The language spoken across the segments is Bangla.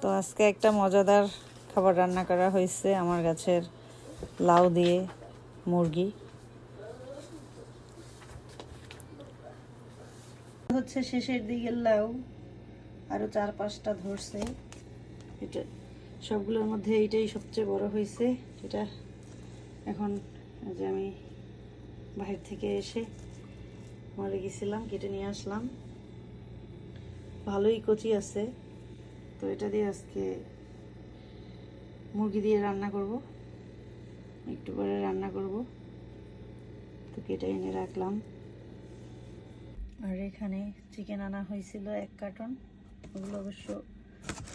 তো আজকে একটা মজাদার খাবার রান্না করা হয়েছে আমার গাছের লাউ দিয়ে মুরগি। হচ্ছে শেষের দিকের লাউ, আরও চার পাঁচটা ধরছে। এটা সবগুলোর মধ্যে এইটাই সবচেয়ে বড় হয়েছে। এটা এখন যে আমি বাহির থেকে এসে মরে গেছিলাম, কেটে নিয়ে আসলাম। ভালোই কচি আছে। তো এটা দিয়ে আজকে মুরগি দিয়ে রান্না করব। একটু পরে রান্না করব। তো কেটে এনে রাখলাম। আর এখানে চিকেন আনা হয়েছিল এক কার্টন ওগুলো অবশ্য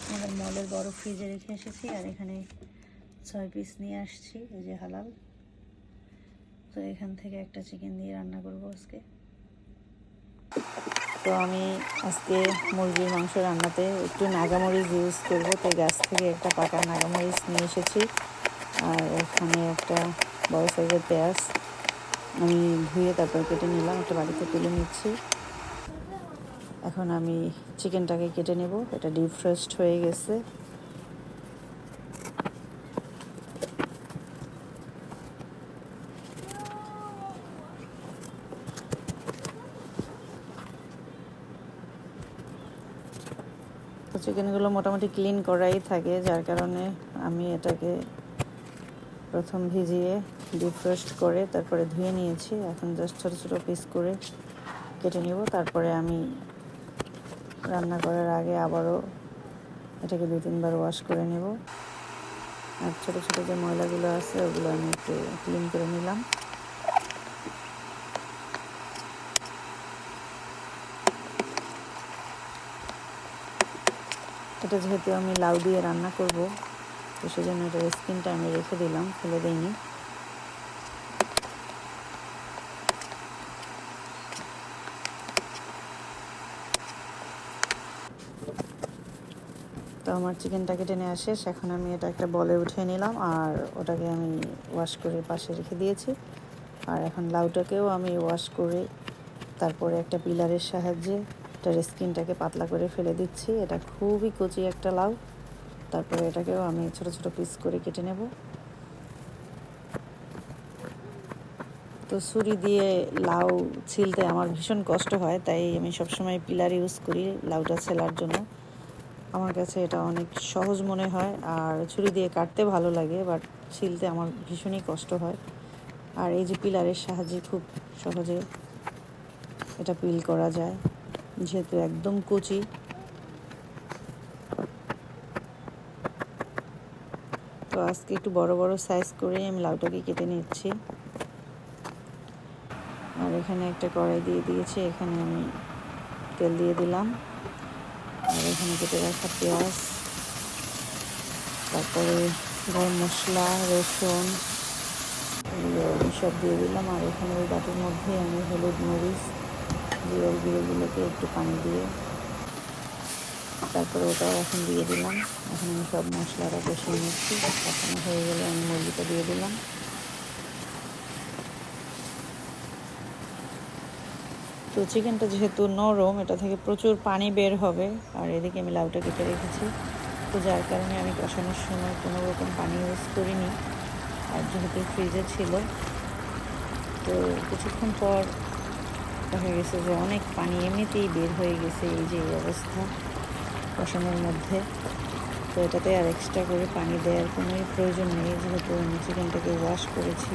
আমাদের মলের বড় ফ্রিজে রেখে এসেছি। আর এখানে ছয় পিস নিয়ে আসছি, এই যে হালাল। তো এখান থেকে একটা চিকেন দিয়ে রান্না করব আজকে। তো আমি আজকে মুরগির মাংস রান্নাতে একটু নাগামরিচ ইউজ করব। তাই গাছ থেকে একটা পাকা নাগামরিচ নিয়ে এসেছি। আর এখানে একটা বড় সাইজের পেঁয়াজ আমি ধুয়ে তারপর কেটে নিলাম, একটা বাড়িতে তুলে নিচ্ছি। এখন আমি চিকেনটাকে কেটে নেব। এটা ডিপ ফ্রেস্ট হয়ে গেছে। তো চিকেনগুলো মোটামুটি ক্লিন করাই থাকে, যার কারণে আমি এটাকে প্রথম ভিজিয়ে ডিফ্রোস্ট করে তারপরে ধুয়ে নিয়েছি। এখন জাস্ট ছোটো ছোটো পিস করে কেটে নেব। তারপরে আমি রান্না করার আগে আবারও এটাকে দু তিনবার ওয়াশ করে নেব। আর ছোটো ছোটো যে ময়লাগুলো আছে, ওগুলো আমি একটু ক্লিন করে নিলাম। এটা যেহেতু আমি লাউ দিয়ে রান্না করব, তো সেজন্য এটার স্কিনটা আমি রেখে দিলাম, ফেলে দিইনি। তো আমার চিকেনটা কেটে নেওয়া শেষ, এখন আমি এটা একটা বলে উঠিয়ে নিলাম, আর ওটাকে আমি ওয়াশ করে পাশে রেখে দিয়েছি। আর এখন লাউটাকেও আমি ওয়াশ করে তারপরে একটা পিলারের সাহায্যে এটার স্কিনটাকে পাতলা করে ফেলে দিচ্ছি। এটা খুবই কচি একটা লাউ। তারপরে এটাকেও আমি ছোট ছোট পিস করে কেটে নেব। তো ছুরি দিয়ে লাউ ছিলতে আমার ভীষণ কষ্ট হয়, তাই আমি সবসময় পিলার ইউজ করি লাউটা ছেলার জন্য। আমার কাছে এটা অনেক সহজ মনে হয়, আর ছুরি দিয়ে কাটতে ভালো লাগে, বাট ছিলতে আমার ভীষণই কষ্ট হয়। আর এই যে পিলারের সাহায্যে খুব সহজে এটা পিল করা যায়। যেহেতু একদম কচি। তো আজকে একটু বড় বড় সাইজ করে আমি লাউটাকে কেটে নিচ্ছি। আর এখানে একটা কড়াই দিয়ে দিয়েছি, এখানে আমি তেল দিয়ে দিলাম। আর এখানে কেটে রাখা পেঁয়াজ, তারপরে গরম মশলা, রসুন এগুলো সব দিয়ে দিলাম। আর এখানে ওই বাটির মধ্যে আমি হলুদ মরিচ জিরে গুঁড়োগুলোকে একটু পানি দিয়ে তারপরে ওটাও এখন দিয়ে দিলাম। এখন আমি সব মশলাটা কষিয়ে নিচ্ছি। কষানো হয়ে গেলে আমি মুরগিটা দিয়ে দিলাম। তো চিকেনটা যেহেতু নরম, এটা থেকে প্রচুর পানি বের হবে। আর এদিকে আমি লাউটা কেটে রেখেছি। তো যার কারণে আমি কষানোর সময় কোনো রকম পানি ইউজ করিনি। আর যেহেতু ফ্রিজে ছিল, তো কিছুক্ষণ পর দেখা গেছে যে অনেক পানি এমনিতেই বের হয়ে গেছে এই যে এই অবস্থা কষানোর মধ্যে। তো এটাতে আর এক্সট্রা করে পানি দেওয়ার কোনোই প্রয়োজন নেই, যেহেতু আমি চিকেনটাকে ওয়াশ করেছি।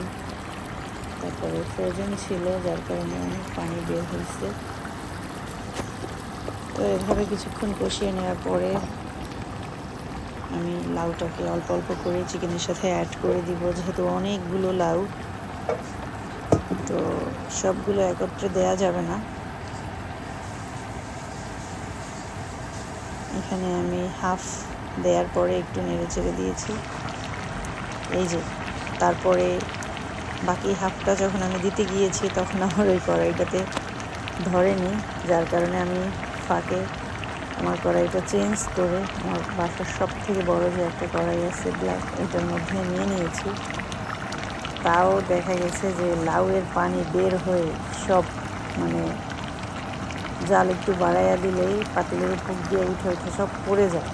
তারপরে ফ্রোজেন ছিল, যার কারণে অনেক পানি বের হয়েছে। তো এভাবে কিছুক্ষণ কষিয়ে নেওয়ার পরে আমি লাউটাকে অল্প অল্প করে চিকেনের সাথে অ্যাড করে দিব, যেহেতু অনেকগুলো লাউ। তো সবগুলো একত্রে দেয়া যাবে না। এখানে আমি হাফ দেওয়ার পরে একটু নেড়ে চেড়ে দিয়েছি। এই যে, তারপরে বাকি হাফটা যখন আমি দিতে গিয়েছি, তখন আমার ওই কড়াইটাতে ধরেনি, যার কারণে আমি ফাঁকে আমার কড়াইটা চেঞ্জ করে আমার বাসার সব থেকে বড় যে একটা কড়াই আছে ব্ল্যাক এটার মধ্যে নিয়ে নিয়েছি। তাও দেখা গেছে যে লাউয়ের পানি বের হয়ে সব মানে জাল একটু বাড়াইয়া দিলেই পাতিলের উপর দিয়ে উঠে উঠে সব পড়ে যায়।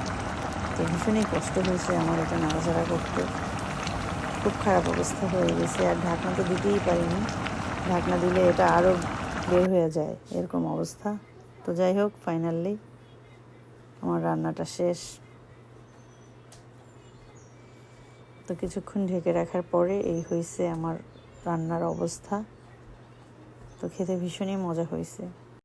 তো ভীষণই কষ্ট হয়েছে আমার এটা নাড়াচাড়া করতে। খুব খারাপ অবস্থা হয়ে গেছে আর ঢাকনা তো দিতেই পারিনি। ঢাকনা দিলে এটা আরও বের হয়ে যায়, এরকম অবস্থা। তো যাই হোক ফাইনালি আমার রান্নাটা শেষ। তো কিছুক্ষণ ঢেকে রাখার পরে এই হয়েছে আমার রান্নার অবস্থা। তো খেতে ভীষণই মজা হয়েছে